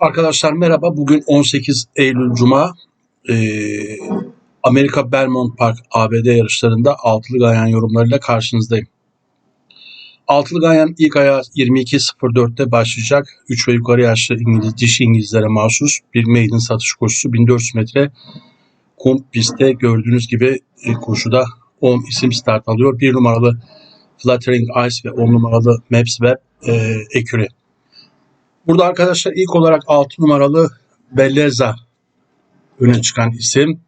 Arkadaşlar merhaba. Bugün 18 Eylül Cuma. Ee, Amerika Belmont Park ABD yarışlarında altılı ganyan yorumlarıyla karşınızdayım. Altılı ganyan ilk ayağı 22.04'te başlayacak. 3 ve yukarı yaşlı İngiliz, dişi İngilizlere mahsus bir maiden satış koşusu 1400 metre kum pistte gördüğünüz gibi ilk koşuda 10 isim start alıyor. 1 numaralı Fluttering Ice ve 10 numaralı Maps Web e, Eküri. Burada arkadaşlar ilk olarak 6 numaralı Belleza öne çıkan isim.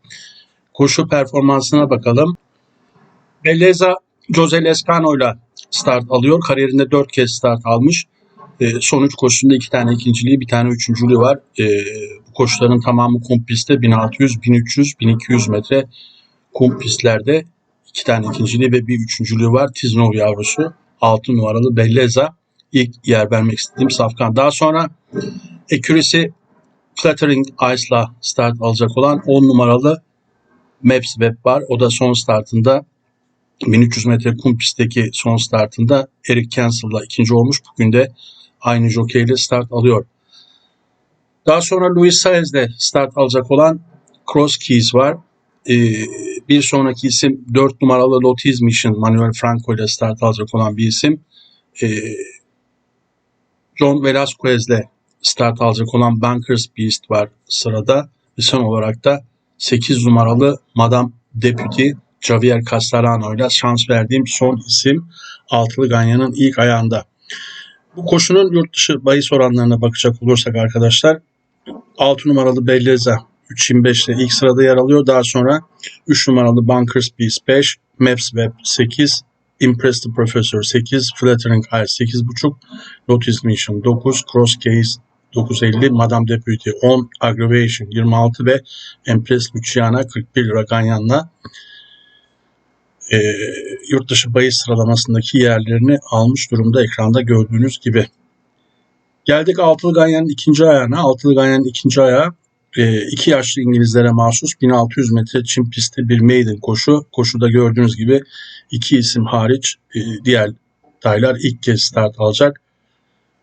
Koşu performansına bakalım. Belleza Jose Lescano ile start alıyor. Kariyerinde 4 kez start almış. E, son 3 koşusunda 2 tane ikinciliği, bir tane üçüncülüğü var. E, bu koşuların tamamı kum pistte 1600, 1300, 1200 metre kum pistlerde 2 tane ikinciliği ve bir üçüncülüğü var. Tiznov yavrusu 6 numaralı Belleza ilk yer vermek istediğim safkan. Daha sonra Accuracy Flattering Ice'la start alacak olan 10 numaralı Maps Web var. O da son startında 1300 metre kum pistteki son startında Eric Cancel'la ikinci olmuş. Bugün de aynı jockey ile start alıyor. Daha sonra Luis Saez'le start alacak olan Cross Keys var. Ee, bir sonraki isim 4 numaralı Lotiz Mission Manuel Franco ile start alacak olan bir isim. Ee, John Velasquez'le start alacak olan Bankers Beast var sırada. Ve son olarak da 8 numaralı Madame Deputy Javier Castarano ile şans verdiğim son isim Altılı Ganyan'ın ilk ayağında. Bu koşunun yurt dışı bahis oranlarına bakacak olursak arkadaşlar 6 numaralı Belleza 3.25 ile ilk sırada yer alıyor. Daha sonra 3 numaralı Bankers Beast 5, Maps Web 8, Impress the Professor 8, Flattering Eyes 8.5, Notice Mission 9, Cross Case 950, Madame Deputy 10, Aggravation 26 ve Empress Luciana 41 lira ganyanla e, yurt dışı bahis sıralamasındaki yerlerini almış durumda ekranda gördüğünüz gibi. Geldik Altılı Ganyan'ın ikinci ayağına. Altılı Ganyan'ın ikinci ayağı e, iki yaşlı İngilizlere mahsus 1600 metre çim pistte bir maiden koşu. Koşuda gördüğünüz gibi iki isim hariç e, diğer taylar ilk kez start alacak.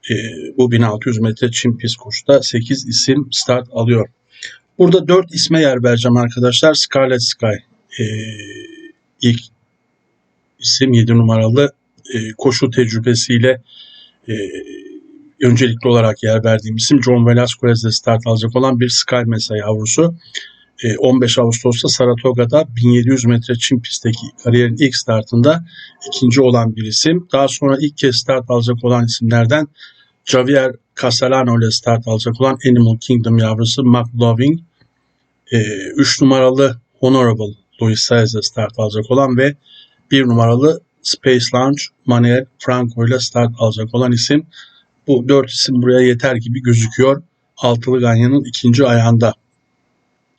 E, bu 1600 metre çim pist koşuda 8 isim start alıyor. Burada 4 isme yer vereceğim arkadaşlar. Scarlet Sky e, ilk isim 7 numaralı koşu tecrübesiyle öncelikli olarak yer verdiğim isim John Velasquez'de start alacak olan bir Sky Mesa yavrusu. 15 Ağustos'ta Saratoga'da 1700 metre çim pistteki kariyerin ilk startında ikinci olan bir isim. Daha sonra ilk kez start alacak olan isimlerden Javier Castellano ile start alacak olan Animal Kingdom yavrusu McLovin. 3 numaralı Honorable Luis Saez'e start alacak olan ve 1 numaralı Space Launch Manuel Franco ile start alacak olan isim. Bu dört isim buraya yeter gibi gözüküyor. Altılı Ganyan'ın ikinci ayağında.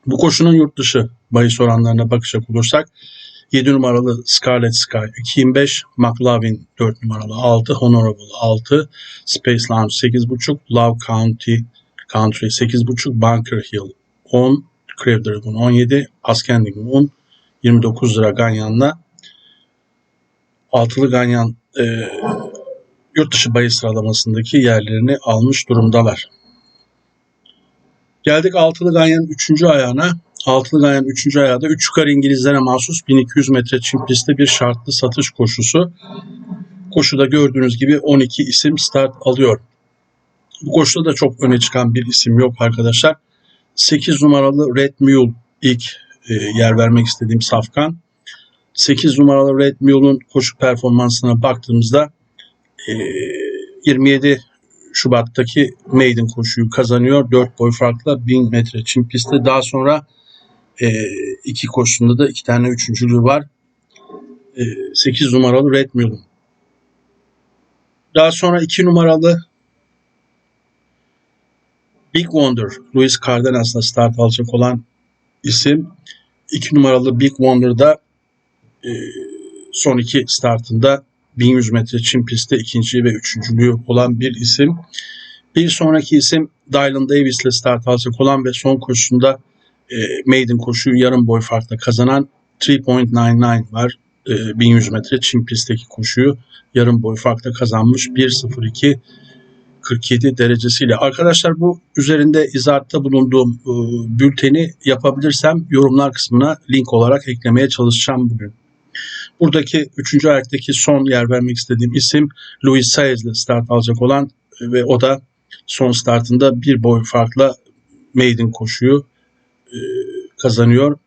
Bu koşunun yurt dışı bahis oranlarına bakacak olursak 7 numaralı Scarlet Sky 2.25, McLavin 4 numaralı 6, Honorable 6, Space Lounge 8.5, Love County Country 8.5, Bunker Hill 10, Crave Dragon 17, Ascending Moon 29 lira Ganyan'la altılı Ganyan e, yurt dışı bahis sıralamasındaki yerlerini almış durumdalar. Geldik Altılı Ganyan'ın 3. ayağına. Altılı Ganyan'ın 3. ayağı da 3 yukarı İngilizlere mahsus 1200 metre çim pistte bir şartlı satış koşusu. Koşuda gördüğünüz gibi 12 isim start alıyor. Bu koşuda da çok öne çıkan bir isim yok arkadaşlar. 8 numaralı Red Mule ilk e, yer vermek istediğim safkan. 8 numaralı Red Mule'un koşu performansına baktığımızda 27 Şubat'taki maiden koşuyu kazanıyor. 4 boy farkla 1000 metre çim pistte. Daha sonra iki koşusunda da iki tane üçüncülüğü var. 8 numaralı Red Mule'un. Daha sonra 2 numaralı Big Wonder, Luis Cardenas'la start alacak olan isim. 2 numaralı Big Wonder'da son iki startında 1100 metre çim pistte ikinci ve üçüncülüğü olan bir isim. Bir sonraki isim Dylan Davis ile start alacak olan ve son koşusunda e, maiden koşuyu yarım boy farkla kazanan 3.99 var. E, 1100 metre çim pistteki koşuyu yarım boy farkla kazanmış 1.02 47 derecesiyle. Arkadaşlar bu üzerinde izahatta bulunduğum e, bülteni yapabilirsem yorumlar kısmına link olarak eklemeye çalışacağım bugün. Buradaki üçüncü ayaktaki son yer vermek istediğim isim Louis Saez ile start alacak olan ve o da son startında bir boy farkla maiden koşuyu e, kazanıyor.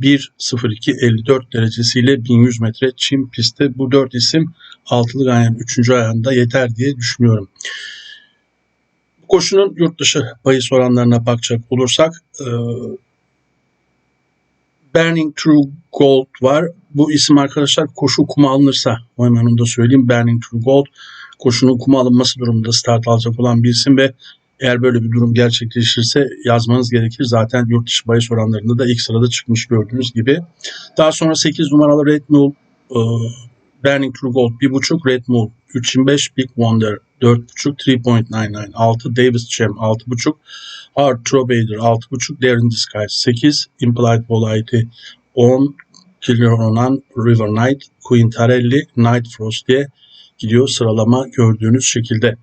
1.02.54 derecesiyle 1100 metre çim pistte bu dört isim altılı ganyan 3. ayağında yeter diye düşünüyorum. Bu koşunun yurt dışı bahis oranlarına bakacak olursak e, Burning True Gold var. Bu isim arkadaşlar koşu kuma alınırsa o hemen onu da söyleyeyim. Burning True Gold koşunun kuma alınması durumunda start alacak olan bir isim ve eğer böyle bir durum gerçekleşirse yazmanız gerekir. Zaten yurt dışı bahis oranlarında da ilk sırada çıkmış gördüğünüz gibi. Daha sonra 8 numaralı Red Bull e, Burning True Gold 1.5, Red Bull 3.25, Big Wonder 4.5, 3.99, 6 Davis Gem 6.5, Hard Trovader 6.5, Darren Disguise 8, Implied Volite 10, Killer Onan, River Knight, Quintarelli, Night Frost diye gidiyor sıralama gördüğünüz şekilde.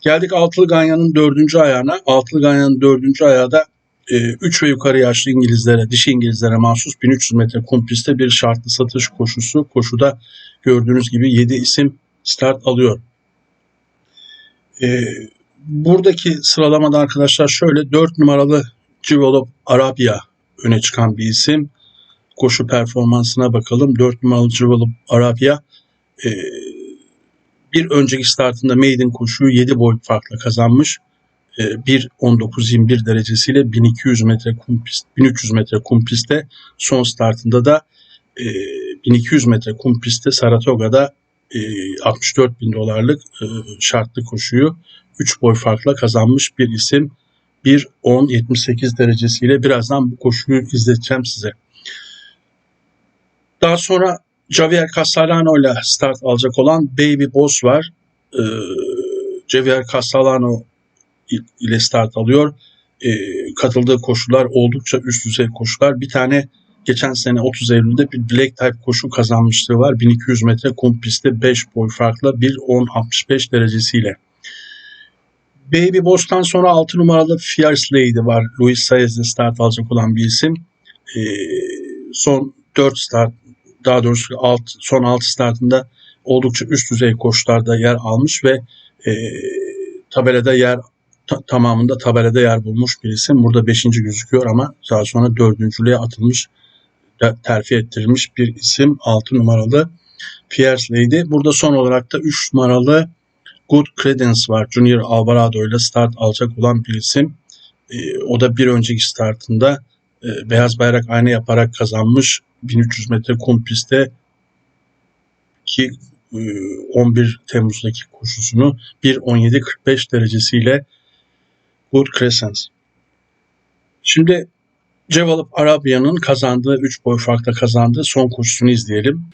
Geldik altılı ganyanın dördüncü ayağına. Altılı ganyanın dördüncü ayağı da 3 ve yukarı yaşlı İngilizlere, dişi İngilizlere mahsus 1300 metre kum pistte bir şartlı satış koşusu. Koşuda gördüğünüz gibi 7 isim start alıyor. Ee, buradaki sıralamada arkadaşlar şöyle 4 numaralı Civolop Arabia öne çıkan bir isim. Koşu performansına bakalım. 4 numaralı Civolop Arabia e, bir önceki startında maiden koşuyu 7 boy farkla kazanmış. 1.19-21 e, derecesiyle 1200 metre kum pist, 1300 metre kum pistte son startında da 1200 e, metre kum pistte Saratoga'da 64 e, bin dolarlık şartlı koşuyu 3 boy farkla kazanmış bir isim. 1.10-78 derecesiyle birazdan bu koşuyu izleteceğim size. Daha sonra Javier Castellano ile start alacak olan Baby Boss var. Ee, Javier Castellano ile start alıyor. Ee, katıldığı koşular oldukça üst düzey koşular. Bir tane geçen sene 30 Eylül'de bir Black Type koşu kazanmışlığı var. 1200 metre kum pistte 5 boy farkla 1.10.65 derecesiyle. Baby Boss'tan sonra 6 numaralı Fierce Lady var. Luis Saez'de start alacak olan bir isim. Ee, son 4 start daha doğrusu alt, son 6 startında oldukça üst düzey koşularda yer almış ve e, tabelada yer ta, tamamında tabelada yer bulmuş bir isim. Burada 5. gözüküyor ama daha sonra 4.lüğe atılmış terfi ettirilmiş bir isim 6 numaralı Pierce Lady. Burada son olarak da 3 numaralı Good Credence var. Junior Alvarado ile start alacak olan bir isim. E, o da bir önceki startında e, beyaz bayrak aynı yaparak kazanmış 1300 metre kum pistte ki 11 e, Temmuz'daki koşusunu 1.17.45 derecesiyle Good Crescent. Şimdi Cevalıp Arabia'nın kazandığı 3 boy farkla kazandığı son koşusunu izleyelim.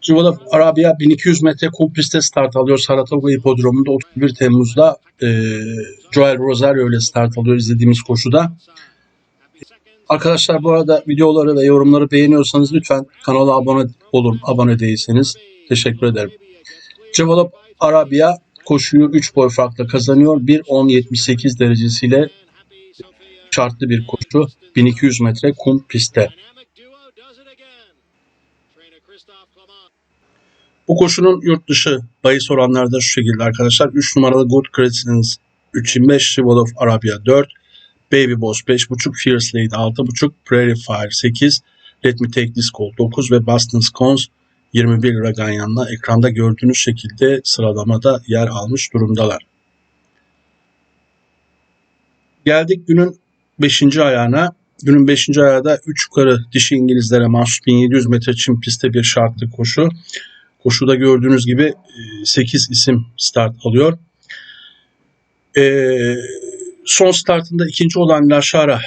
Cevalıp Arabia 1200 metre kum start alıyor. Saratoga Hipodromu'nda 31 Temmuz'da e, Joel Rosario ile start alıyor izlediğimiz koşuda. Arkadaşlar bu arada videoları ve yorumları beğeniyorsanız lütfen kanala abone olun. Abone değilseniz teşekkür ederim. Cevalop Arabia koşuyu 3 boy farkla kazanıyor. 1.10.78 derecesiyle şartlı bir koşu 1200 metre kum pistte. Bu koşunun yurt dışı bahis oranları da şu şekilde arkadaşlar. 3 numaralı Good Credence 3.25 Chivalov Arabia 4 Baby Boss 5.5, Fierce Lady 6.5, Prairie Fire 8, Let Me Take This Call 9 ve Boston Scones 21 lira ganyanla ekranda gördüğünüz şekilde sıralamada yer almış durumdalar. Geldik günün 5. ayağına. Günün 5. ayağı da 3 yukarı dişi İngilizlere mahsus 1700 metre çim pistte bir şartlı koşu. Koşuda gördüğünüz gibi 8 e, isim start alıyor. Ee, Son startında ikinci olan Laşara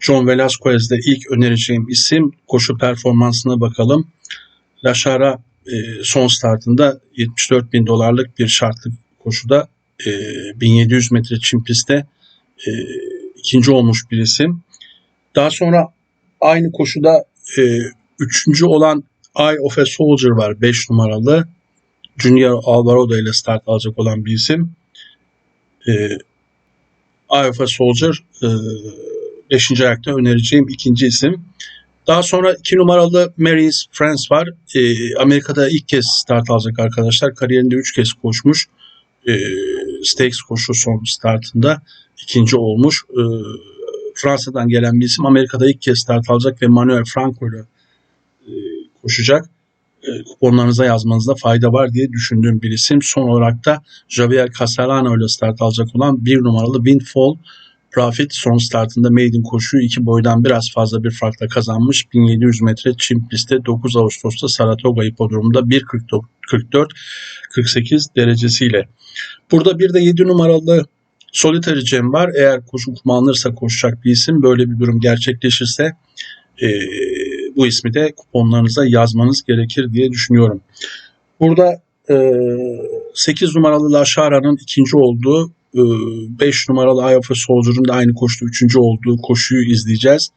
John Velasquez'de ilk önereceğim isim. Koşu performansına bakalım. Laşara e, son startında 74 bin dolarlık bir şartlı koşuda e, 1700 metre çim pistte e, ikinci olmuş bir isim. Daha sonra aynı koşuda e, üçüncü olan Eye of a Soldier var 5 numaralı. Junior Alvarado ile start alacak olan bir isim. E, IFA Soldier 5. E, ayakta önereceğim ikinci isim. Daha sonra 2 numaralı Mary's France var. E, Amerika'da ilk kez start alacak arkadaşlar. Kariyerinde 3 kez koşmuş. E, Stakes koşu son startında ikinci olmuş. E, Fransa'dan gelen bir isim. Amerika'da ilk kez start alacak ve Manuel Franco ile e, koşacak. E, kuponlarınıza yazmanızda fayda var diye düşündüğüm bir isim. Son olarak da Javier Castellano ile start alacak olan bir numaralı Windfall Profit son startında maiden koşuyu iki boydan biraz fazla bir farkla kazanmış. 1700 metre çim pistte 9 Ağustos'ta Saratoga hipodromunda 1.44-48 derecesiyle. Burada bir de 7 numaralı Solitary Cem var. Eğer koşu kullanılırsa koşacak bir isim. Böyle bir durum gerçekleşirse e, bu ismi de kuponlarınıza yazmanız gerekir diye düşünüyorum. Burada e, 8 numaralı Laşara'nın ikinci olduğu 5 e, numaralı IFA Soldier'ın da aynı koştu üçüncü olduğu koşuyu izleyeceğiz.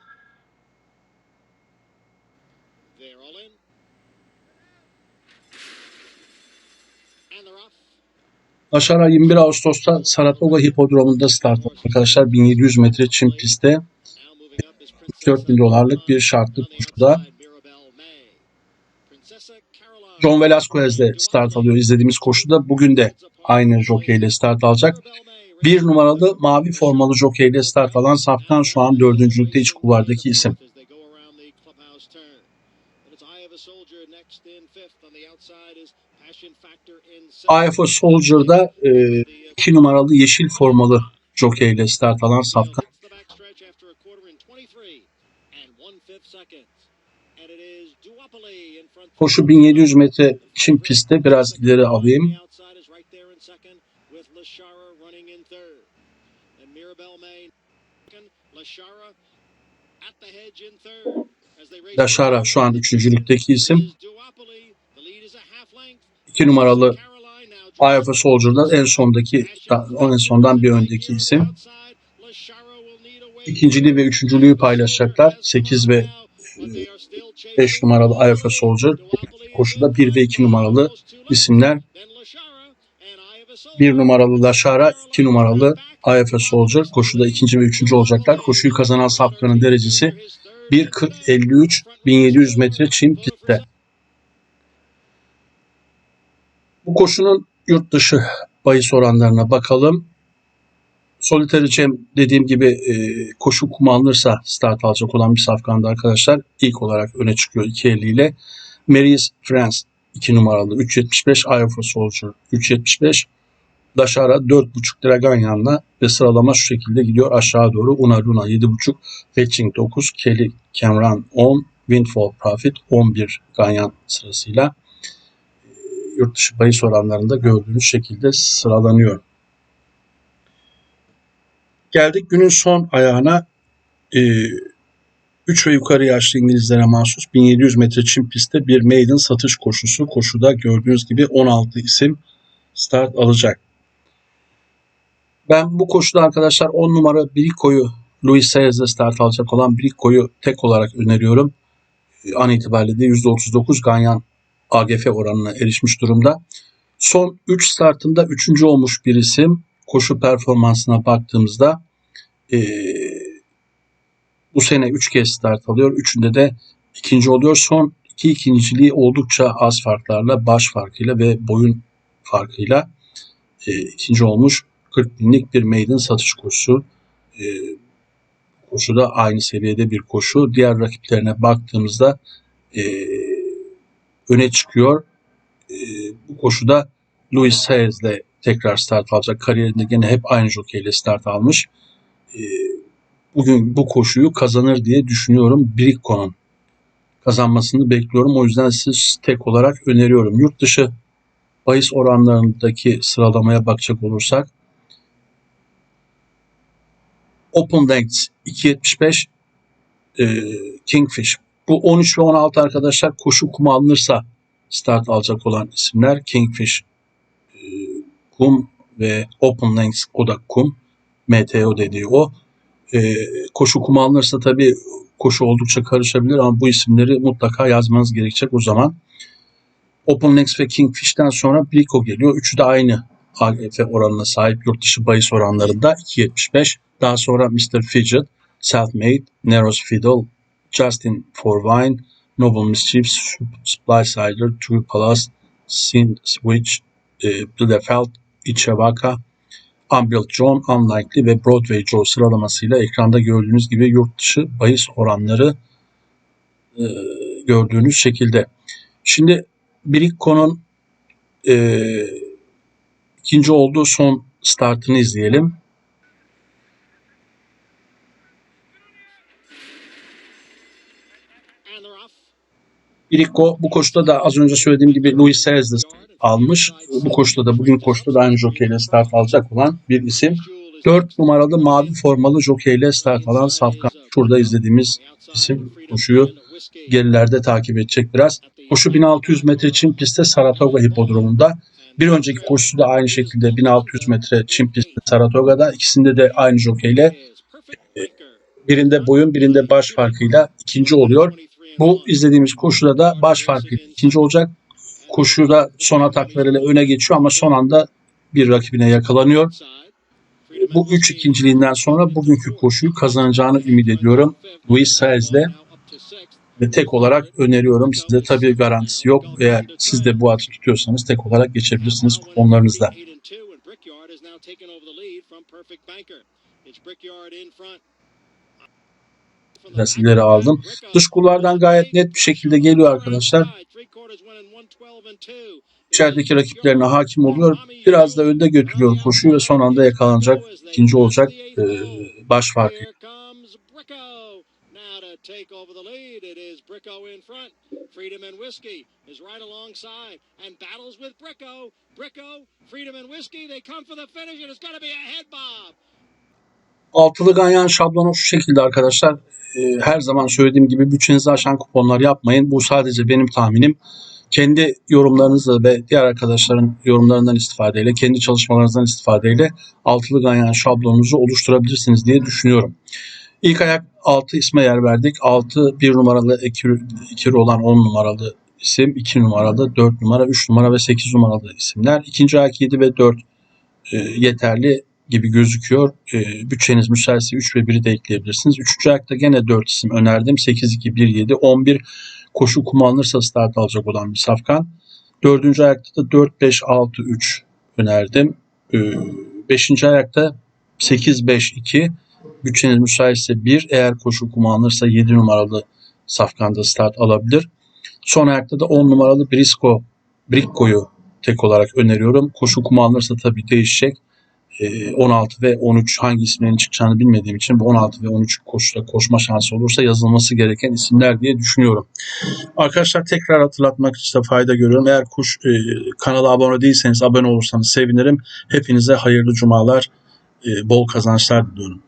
Aşara 21 Ağustos'ta Saratoga Hipodromu'nda start arkadaşlar 1700 metre çim pistte 4 bin dolarlık bir şartlı koşuda John Velasquez de start alıyor izlediğimiz koşuda. Bugün de aynı jockey ile start alacak. Bir numaralı mavi formalı jockey ile start alan Safkan şu an dördüncülükte iç kulvardaki isim. IFO Soldier'da e, iki numaralı yeşil formalı jockey ile start alan Safkan. Koşu 1700 metre çim pistte biraz ileri alayım. Laşara şu an üçüncülükteki isim. İki numaralı IFA Soldier'dan en sondaki en sondan bir öndeki isim. İkinciliği ve üçüncülüğü paylaşacaklar. 8 ve 5 numaralı IFA Soldier. Koşuda 1 ve 2 numaralı isimler. 1 numaralı Laşara, 2 numaralı IFA Soldier. Koşuda ikinci ve üçüncü olacaklar. Koşuyu kazanan Safkan'ın derecesi 1.40-53 1700 metre Çin pistte. Bu koşunun yurt dışı bahis oranlarına bakalım. Solitaire Cem dediğim gibi e, koşu kumu alınırsa start alacak olan bir safkanda arkadaşlar ilk olarak öne çıkıyor 2.50 ile. Mary's France 2 numaralı 3.75 Iowa Soldier 3.75 Daşara 4.5 lira Ganyan'la ve sıralama şu şekilde gidiyor aşağı doğru. Una Luna 7.5, Fetching 9, Kelly Cameron 10, Windfall Profit 11 Ganyan sırasıyla e, yurt dışı bahis oranlarında gördüğünüz şekilde sıralanıyor. Geldik günün son ayağına. E, 3 ve yukarı yaşlı İngilizlere mahsus 1700 metre çim pistte bir maiden satış koşusu. Koşuda gördüğünüz gibi 16 isim start alacak. Ben bu koşuda arkadaşlar 10 numara Briko'yu Luis Sayez'de start alacak olan Briko'yu tek olarak öneriyorum. An itibariyle de %39 Ganyan AGF oranına erişmiş durumda. Son 3 startında 3. olmuş bir isim. Koşu performansına baktığımızda e, bu sene 3 kez start alıyor. Üçünde de ikinci oluyor. Son iki ikinciliği oldukça az farklarla, baş farkıyla ve boyun farkıyla e, ikinci olmuş. 40 binlik bir maiden satış koşusu. E, koşu da aynı seviyede bir koşu. Diğer rakiplerine baktığımızda e, öne çıkıyor. E, bu koşuda Saez ile tekrar start alacak. Kariyerinde gene hep aynı jockey start almış. E, bugün bu koşuyu kazanır diye düşünüyorum. Bricco'nun kazanmasını bekliyorum. O yüzden siz tek olarak öneriyorum. Yurt dışı bahis oranlarındaki sıralamaya bakacak olursak Open Length 2.75 e, Kingfish. Bu 13 ve 16 arkadaşlar koşu kumu alınırsa start alacak olan isimler. Kingfish kum ve Open Length o da kum. MTO dediği o. E, koşu kumu alınırsa tabii koşu oldukça karışabilir ama bu isimleri mutlaka yazmanız gerekecek o zaman. Open Next ve Kingfish'ten sonra Brico geliyor. Üçü de aynı AGF oranına sahip yurt dışı bahis oranlarında 2.75. Daha sonra Mr. Fidget, Selfmade, Neros Fiddle, Justin for Noble Mischief, Supply Sider, True Palace, Sin Switch, e, Bielefeld, Ichewaka, Umbrella John, Unlikely ve Broadway Joe sıralamasıyla ekranda gördüğünüz gibi yurt dışı bahis oranları e, gördüğünüz şekilde. Şimdi Bricco'nun e, ikinci olduğu son startını izleyelim. Bricco bu koşuda da az önce söylediğim gibi Louis Saez de almış. Bu koşuda da bugün koşuda da aynı jokeyle start alacak olan bir isim. 4 numaralı mavi formalı jokeyle start alan Safkan. Şurada izlediğimiz isim koşuyu gerilerde takip edecek biraz. Koşu 1600 metre çim pistte Saratoga Hipodromu'nda. Bir önceki koşusu da aynı şekilde 1600 metre çim pistte Saratoga'da. İkisinde de aynı jokeyle birinde boyun birinde baş farkıyla ikinci oluyor. Bu izlediğimiz koşuda da baş farkıyla ikinci olacak. Koşuda son ataklarıyla öne geçiyor ama son anda bir rakibine yakalanıyor. Bu üç ikinciliğinden sonra bugünkü koşuyu kazanacağını ümit ediyorum. Luis Saez'le ve tek olarak öneriyorum. Size tabii garantisi yok. Eğer siz de bu atı tutuyorsanız tek olarak geçebilirsiniz kuponlarınızda. Biraz aldım. Dış kullardan gayet net bir şekilde geliyor arkadaşlar. İçerideki rakiplerine hakim oluyor. Biraz da önde götürüyor koşuyu ve son anda yakalanacak. ikinci olacak e, baş farkı. take over the lead. It is Bricko in front. Freedom and Whiskey is right alongside and battles with Bricko. Bricko, Freedom and Whiskey, they come for the finish and it's going to be a head bob. Altılı ganyan şablonu şu şekilde arkadaşlar. Ee, her zaman söylediğim gibi bütçenizi aşan kuponlar yapmayın. Bu sadece benim tahminim. Kendi yorumlarınızla ve diğer arkadaşların yorumlarından istifadeyle, kendi çalışmalarınızdan istifadeyle altılı ganyan şablonunuzu oluşturabilirsiniz diye düşünüyorum. İlk ayak 6 isme yer verdik. 6 1 numaralı ikili olan 10 numaralı isim, 2 numaralı, 4 numara, 3 numara ve 8 numaralı isimler. İkinci ayak 7 ve 4 e, yeterli gibi gözüküyor. E, bütçeniz müsaitse 3 ve 1'i de ekleyebilirsiniz. Üçüncü ayakta gene 4 isim önerdim. 8, 2, 1, 7, 11 koşu kumu alınırsa start alacak olan bir safkan. Dördüncü ayakta da 4, 5, 6, 3 önerdim. E, beşinci ayakta 8, 5, 2 Bütçeniz müsaitse 1, eğer koşu kumu alınırsa 7 numaralı safkanda start alabilir. Son ayakta da 10 numaralı Brisco, Bricco'yu tek olarak öneriyorum. Koşu kumu tabii değişecek. 16 ve 13 hangi isimlerin çıkacağını bilmediğim için bu 16 ve 13 koşuda koşma şansı olursa yazılması gereken isimler diye düşünüyorum. Arkadaşlar tekrar hatırlatmak için fayda görüyorum. Eğer kuş e, kanala abone değilseniz abone olursanız sevinirim. Hepinize hayırlı cumalar, e, bol kazançlar diliyorum.